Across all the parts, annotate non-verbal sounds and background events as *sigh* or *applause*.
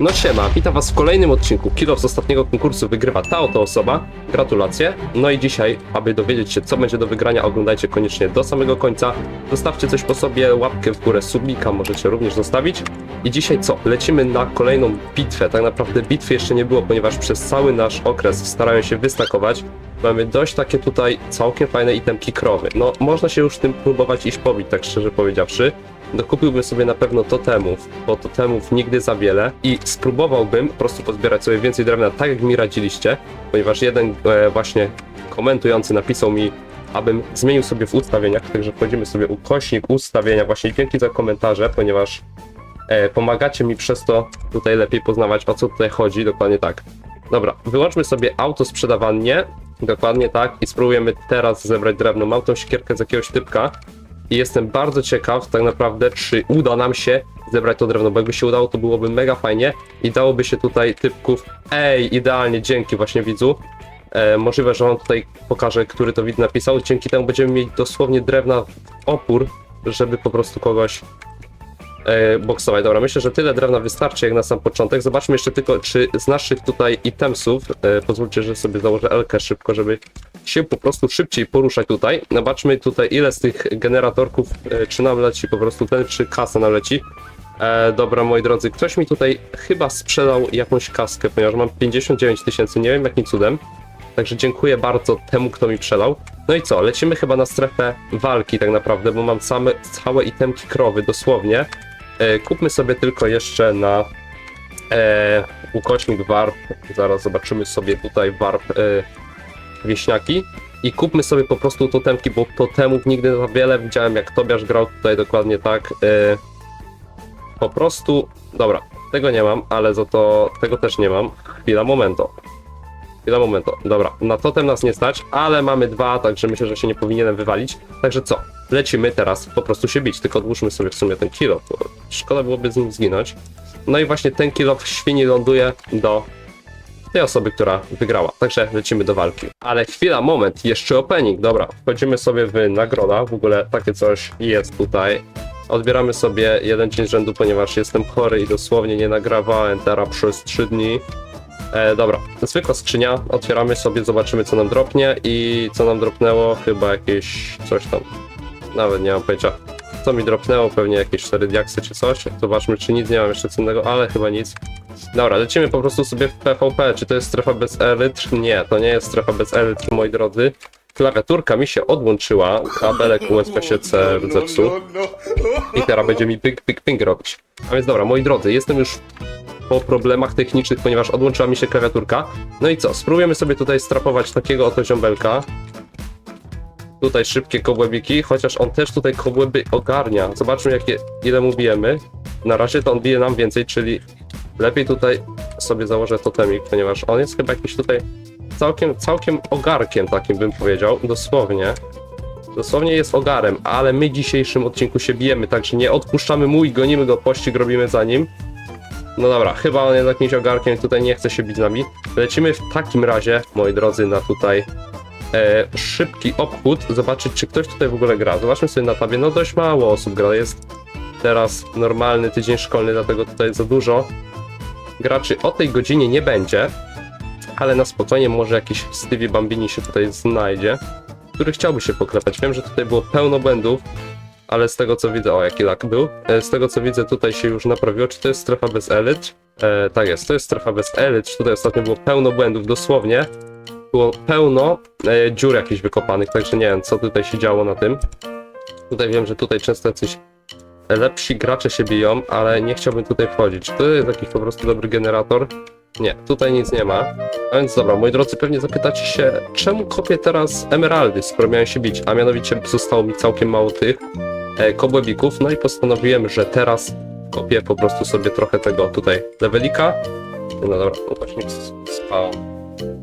No siema, witam was w kolejnym odcinku. Kilo z ostatniego konkursu wygrywa ta oto osoba. Gratulacje. No i dzisiaj, aby dowiedzieć się co będzie do wygrania, oglądajcie koniecznie do samego końca. Zostawcie coś po sobie, łapkę w górę, subika możecie również zostawić. I dzisiaj co? Lecimy na kolejną bitwę. Tak naprawdę bitwy jeszcze nie było, ponieważ przez cały nasz okres starałem się wystakować. Mamy dość takie tutaj całkiem fajne itemki krowy. No, można się już tym próbować iść pobić, tak szczerze powiedziawszy. Dokupiłbym sobie na pewno totemów, bo totemów nigdy za wiele i spróbowałbym po prostu pozbierać sobie więcej drewna, tak jak mi radziliście, ponieważ jeden e, właśnie komentujący napisał mi, abym zmienił sobie w ustawieniach, także wchodzimy sobie ukośnik ustawienia, właśnie dzięki za komentarze, ponieważ e, pomagacie mi przez to tutaj lepiej poznawać o co tutaj chodzi, dokładnie tak. Dobra, wyłączmy sobie auto sprzedawanie, dokładnie tak, i spróbujemy teraz zebrać drewno. Mam tą siekierkę z jakiegoś typka, i jestem bardzo ciekaw tak naprawdę, czy uda nam się zebrać to drewno, bo jakby się udało, to byłoby mega fajnie i dałoby się tutaj typków, ej, idealnie, dzięki właśnie widzu. E, możliwe, że wam tutaj pokażę, który to widz napisał, dzięki temu będziemy mieli dosłownie drewna w opór, żeby po prostu kogoś e, boksować. Dobra, myślę, że tyle drewna wystarczy jak na sam początek. Zobaczmy jeszcze tylko, czy z naszych tutaj itemsów, e, pozwólcie, że sobie założę Elkę szybko, żeby się po prostu szybciej poruszać tutaj. Zobaczmy tutaj, ile z tych generatorków, e, czy nam leci po prostu ten, czy kasa nam leci. E, dobra, moi drodzy, ktoś mi tutaj chyba sprzedał jakąś kaskę, ponieważ mam 59 tysięcy, nie wiem jakim cudem. Także dziękuję bardzo temu, kto mi przelał. No i co, lecimy chyba na strefę walki tak naprawdę, bo mam same, całe itemki krowy, dosłownie. E, kupmy sobie tylko jeszcze na e, ukośnik warp. Zaraz zobaczymy sobie tutaj warp e, wieśniaki. I kupmy sobie po prostu totemki, bo totemów nigdy za wiele. Widziałem jak Tobiasz grał tutaj dokładnie tak. e, po prostu. Dobra, tego nie mam, ale za to tego też nie mam. Chwila, momento. Chwila, momento. Dobra, na totem nas nie stać, ale mamy dwa, także myślę, że się nie powinienem wywalić. Także co? Lecimy teraz po prostu się bić, tylko odłóżmy sobie w sumie ten kilo, szkoda byłoby z nim zginąć. No i właśnie ten kilo w świni ląduje do tej osoby, która wygrała. Także lecimy do walki. Ale chwila, moment, jeszcze opening. Dobra, wchodzimy sobie w nagroda. W ogóle takie coś jest tutaj. Odbieramy sobie jeden dzień z rzędu, ponieważ jestem chory i dosłownie nie nagrawałem teraz przez 3 dni. E, dobra, zwykła skrzynia. Otwieramy sobie, zobaczymy co nam dropnie i co nam dropnęło. Chyba jakieś coś tam. Nawet nie mam pojęcia. Co mi dropnęło? Pewnie jakieś 4 diaksy czy coś. Zobaczmy, czy nic nie mam jeszcze cennego, ale chyba nic. Dobra, lecimy po prostu sobie w PvP. Czy to jest strefa bez elytr? Nie, to nie jest strefa bez elytr, moi drodzy. Klawiaturka mi się odłączyła, kabelek *laughs* USB-C zepsuł i teraz będzie mi ping, ping, ping robić. A więc dobra, moi drodzy, jestem już po problemach technicznych, ponieważ odłączyła mi się klawiaturka. No i co, spróbujemy sobie tutaj strapować takiego oto ziombelka. Tutaj szybkie kobłebiki, chociaż on też tutaj kobłeby ogarnia. Zobaczmy jakie, ile mu bijemy. Na razie to on bije nam więcej, czyli lepiej tutaj sobie założę totemik, ponieważ on jest chyba jakiś tutaj całkiem, całkiem ogarkiem takim bym powiedział, dosłownie. Dosłownie jest ogarem, ale my w dzisiejszym odcinku się bijemy, także nie odpuszczamy mu i gonimy go, pościg robimy za nim. No dobra, chyba on jest jakimś ogarkiem, tutaj nie chce się bić z nami. Lecimy w takim razie, moi drodzy, na tutaj e, szybki obchód, zobaczyć czy ktoś tutaj w ogóle gra. Zobaczmy sobie na tabie, no dość mało osób gra, jest teraz normalny tydzień szkolny, dlatego tutaj za dużo graczy o tej godzinie nie będzie, ale na spokojnie może jakiś Stevie Bambini się tutaj znajdzie, który chciałby się poklepać. Wiem, że tutaj było pełno błędów, ale z tego co widzę, o jaki lak był, E, z tego co widzę tutaj się już naprawiło, czy to jest strefa bez elit? E, tak jest, to jest strefa bez elit, tutaj ostatnio było pełno błędów, dosłownie. Było pełno e, dziur jakichś wykopanych, także nie wiem co tutaj się działo na tym. Tutaj wiem, że tutaj często jacyś lepsi gracze się biją, ale nie chciałbym tutaj wchodzić. Czy to jest jakiś po prostu dobry generator? Nie, tutaj nic nie ma. A więc dobra, moi drodzy, pewnie zapytacie się, czemu kopię teraz emeraldy, skoro miałem się bić, a mianowicie zostało mi całkiem mało tych kobłebików, no i postanowiłem, że teraz kopię po prostu sobie trochę tego tutaj levelika. No dobra, ukośnik spał.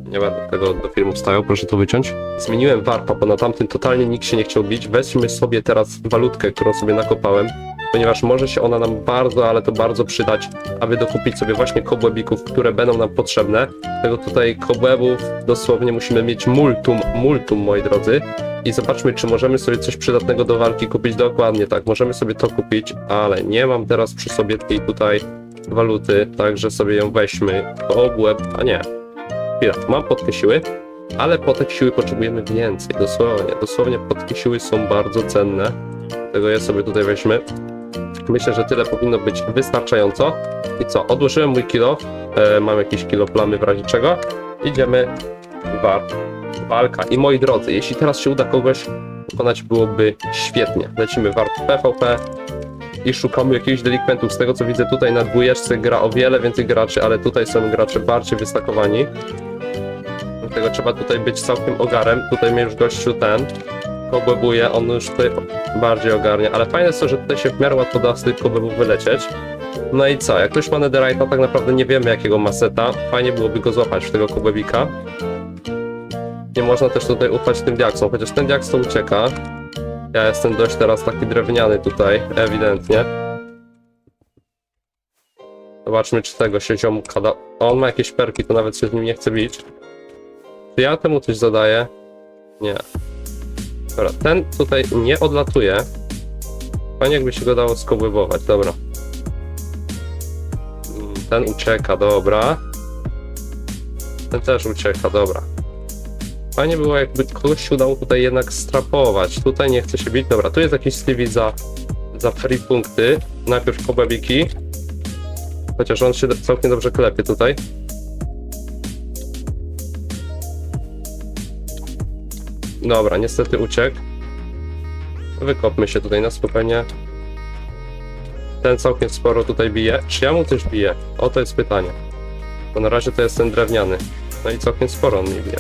Nie będę tego do filmu wstawiał, proszę to wyciąć. Zmieniłem warpa, bo na tamtym totalnie nikt się nie chciał bić. Weźmy sobie teraz walutkę, którą sobie nakopałem. Ponieważ może się ona nam bardzo, ale to bardzo przydać, aby dokupić sobie właśnie kobłebików, które będą nam potrzebne. Tego tutaj kobłebów dosłownie musimy mieć multum, multum, moi drodzy. I zobaczmy, czy możemy sobie coś przydatnego do walki kupić. Dokładnie tak, możemy sobie to kupić, ale nie mam teraz przy sobie tej tutaj waluty, także sobie ją weźmy. Kobłeb, a nie. Chwila, mam potkę siły, ale potek siły potrzebujemy więcej, dosłownie. Dosłownie potki siły są bardzo cenne. Tego je sobie tutaj weźmy. Myślę, że tyle powinno być wystarczająco. I co, odłożyłem mój kilo. E, mam jakieś kilo plamy w razie czego. Idziemy wa walka. I moi drodzy, jeśli teraz się uda kogoś pokonać, byłoby świetnie. Lecimy wart PvP i szukamy jakichś delikwentów. Z tego co widzę tutaj na dwójeczce gra o wiele więcej graczy, ale tutaj są gracze bardziej wystakowani. Dlatego trzeba tutaj być całkiem ogarem. Tutaj mnie już gościu ten kobłebuje, on już tutaj bardziej ogarnia, ale fajne jest to, że tutaj się w miarę łatwo da z tych kobłebów wylecieć. No i co, jak ktoś ma netherite'a, tak naprawdę nie wiemy jakiego ma seta, fajnie byłoby go złapać w tego kobłebika. Nie można też tutaj ufać tym diaksom, chociaż ten diaks to ucieka. Ja jestem dość teraz taki drewniany tutaj, ewidentnie. Zobaczmy, czy tego się ziomka da... On ma jakieś perki, to nawet się z nim nie chce bić. Czy ja temu coś zadaję? Nie. Dobra, ten tutaj nie odlatuje. Fajnie jakby się go dało skobłybować, dobra. Mm, Ten ucieka, dobra. Ten też ucieka, dobra. Fajnie było jakby kogoś udało tutaj jednak strapować. Tutaj nie chce się bić, dobra, tu jest jakiś Stevie za, za free punkty. Najpierw kobebiki. Chociaż on się całkiem dobrze klepie tutaj. Dobra, niestety uciekł. Wykopmy się tutaj na spokojnie. Ten całkiem sporo tutaj bije. Czy ja mu też biję? O, to jest pytanie. Bo na razie to jest ten drewniany. No i całkiem sporo on mi bije.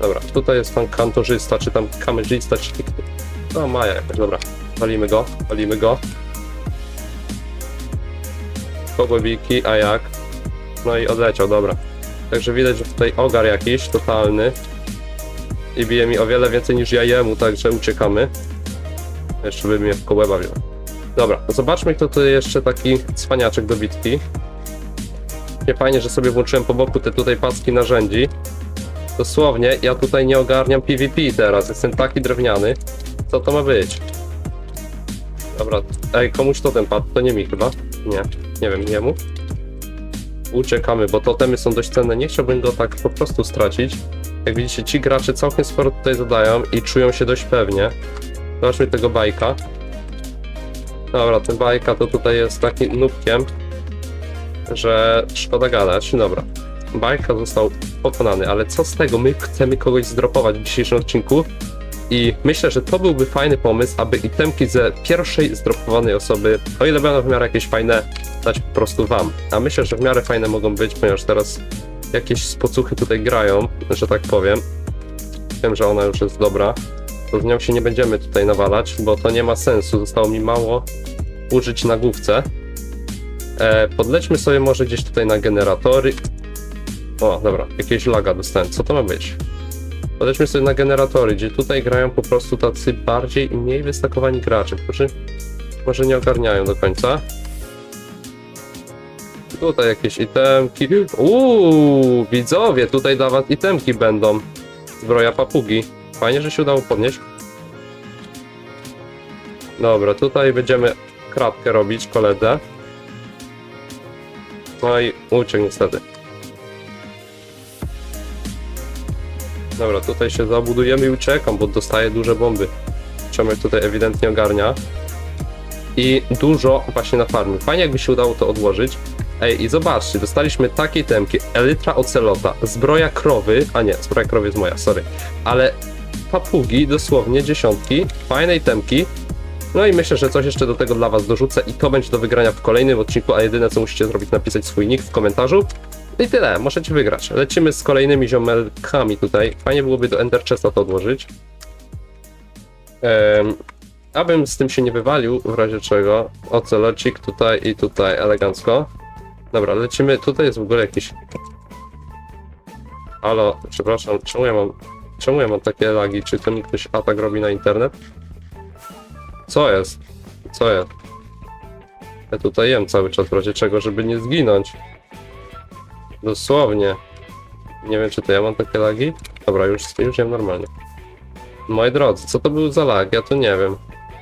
Dobra, tutaj jest pan kantorzysta, czy tam kamerzysta, czy... No, Maja jakoś, dobra. Walimy go, walimy go. Kobłebiki, a jak? No i odleciał, dobra. Także widać, że tutaj ogar jakiś, totalny i bije mi o wiele więcej niż ja jemu, także uciekamy. Jeszcze by mnie w kołę bawił. Dobra, to zobaczmy kto to jeszcze taki cwaniaczek do bitki. Nie fajnie, że sobie włączyłem po boku te tutaj paski narzędzi. Dosłownie, ja tutaj nie ogarniam PvP teraz, jestem taki drewniany. Co to ma być? Dobra, ej, komuś totem padł, to nie mi chyba. Nie, nie wiem, jemu. Uciekamy, bo totemy są dość cenne, nie chciałbym go tak po prostu stracić. Jak widzicie, ci gracze całkiem sporo tutaj zadają i czują się dość pewnie. Zobaczmy tego bajka. Dobra, ten bajka to tutaj jest takim nubkiem, że szkoda gadać. Dobra, bajka został pokonany, ale co z tego? My chcemy kogoś zdropować w dzisiejszym odcinku i myślę, że to byłby fajny pomysł, aby itemki ze pierwszej zdropowanej osoby, o ile będą w miarę jakieś fajne, dać po prostu wam. A myślę, że w miarę fajne mogą być, ponieważ teraz jakieś spocuchy tutaj grają, że tak powiem. Wiem, że ona już jest dobra. To z nią się nie będziemy tutaj nawalać, bo to nie ma sensu. Zostało mi mało użyć na główce. E, podlećmy sobie może gdzieś tutaj na generatory. O, dobra, jakieś laga dostałem. Co to ma być? Podejdźmy sobie na generatory, gdzie tutaj grają po prostu tacy bardziej i mniej wystakowani gracze, którzy może nie ogarniają do końca. Tutaj jakieś itemki. Uuu, widzowie, tutaj dla was itemki będą. Zbroja papugi. Fajnie, że się udało podnieść. Dobra, tutaj będziemy kratkę robić koledze. No i uciekł niestety. Dobra, tutaj się zabudujemy i uciekam, bo dostaję duże bomby. Przemek tutaj ewidentnie ogarnia. I dużo właśnie na farmie. Fajnie jakby się udało to odłożyć. Ej, i zobaczcie, dostaliśmy takie temki, elytra ocelota, zbroja krowy, a nie, zbroja krowy jest moja, sorry, ale papugi, dosłownie dziesiątki, fajnej temki, no i myślę, że coś jeszcze do tego dla was dorzucę i to będzie do wygrania w kolejnym odcinku, a jedyne co musicie zrobić, napisać swój nick w komentarzu. I tyle, możecie wygrać. Lecimy z kolejnymi ziomelkami tutaj. Fajnie byłoby do Ender Chesta to odłożyć. Abym z tym się nie wywalił, w razie czego, ocelocik tutaj i tutaj elegancko. Dobra, lecimy. Tutaj jest w ogóle jakiś. Halo, przepraszam, czemu ja mam. Czemu ja mam takie lagi? Czy to mi ktoś atak robi na internet? Co jest? Co jest? Ja tutaj jem cały czas w razie czego, żeby nie zginąć. Dosłownie. Nie wiem, czy to ja mam takie lagi? Dobra, już, już jem normalnie. Moi drodzy, co to był za lag? Ja to nie wiem.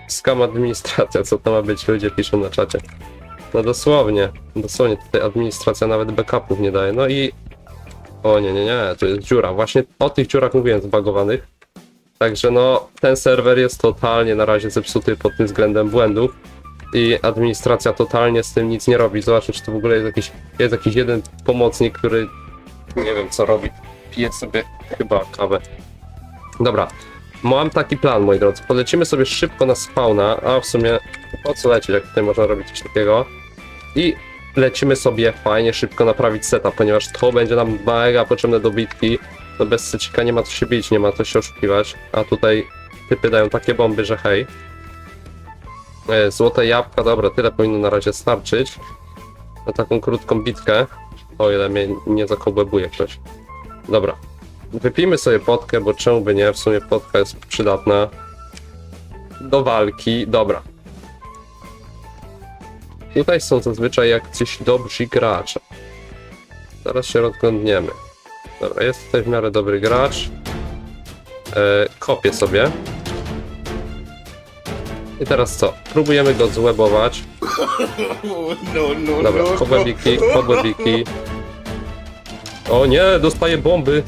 Skam administracja, co to ma być? Ludzie piszą na czacie. No dosłownie, dosłownie tutaj administracja nawet backupów nie daje. No i... O nie, nie, nie, to jest dziura. Właśnie o tych dziurach mówiłem zbagowanych. Także no, ten serwer jest totalnie na razie zepsuty pod tym względem błędów i administracja totalnie z tym nic nie robi. Zobaczmy, czy to w ogóle jest jakiś, jest jakiś jeden pomocnik, który nie wiem co robi. Pije sobie chyba kawę. Dobra, mam taki plan, moi drodzy. Polecimy sobie szybko na spawna, a w sumie po co lecieć, jak tutaj można robić coś takiego. I lecimy sobie fajnie, szybko naprawić setup, ponieważ to będzie nam mega potrzebne do bitki. No bez secika nie ma co się bić, nie ma co się oszukiwać. A tutaj typy dają takie bomby, że hej. E, Złote jabłka, dobra, tyle powinno na razie starczyć. Na taką krótką bitkę. O ile mnie nie zakołbebuje ktoś. Dobra. Wypijmy sobie potkę, bo czemu by nie? W sumie potka jest przydatna. Do walki, dobra. Tutaj są zazwyczaj jacyś dobrzy gracze. Zaraz się rozglądniemy. Dobra, jest tutaj w miarę dobry gracz. E, kopię sobie. I teraz co? Próbujemy go złebować. no, no, Dobra, no. kobłebiki, kobłebiki. O nie, dostaję bomby.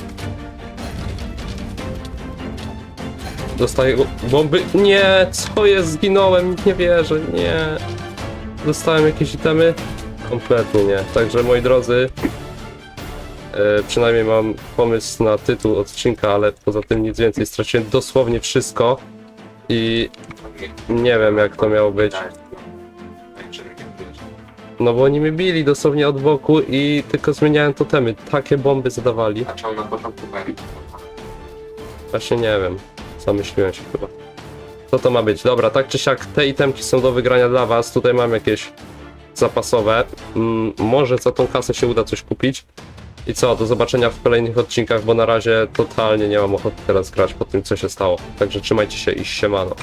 Dostaję bomby. Nie, co jest? Zginąłem, nie wierzę, nie. Dostałem jakieś itemy? Kompletnie nie. Także moi drodzy, e, przynajmniej mam pomysł na tytuł odcinka, ale poza tym nic więcej. Straciłem dosłownie wszystko i nie wiem jak to miało być. No bo oni mnie bili dosłownie od boku i tylko zmieniałem totemy. Takie bomby zadawali. A czemu na początku? Właśnie nie wiem. Zamyśliłem się chyba. Co to ma być? Dobra, tak czy siak te itemki są do wygrania dla was. Tutaj mam jakieś zapasowe. Mm, może za tą kasę się uda coś kupić. I co, do zobaczenia w kolejnych odcinkach, bo na razie totalnie nie mam ochoty teraz grać po tym, co się stało. Także trzymajcie się i siemano.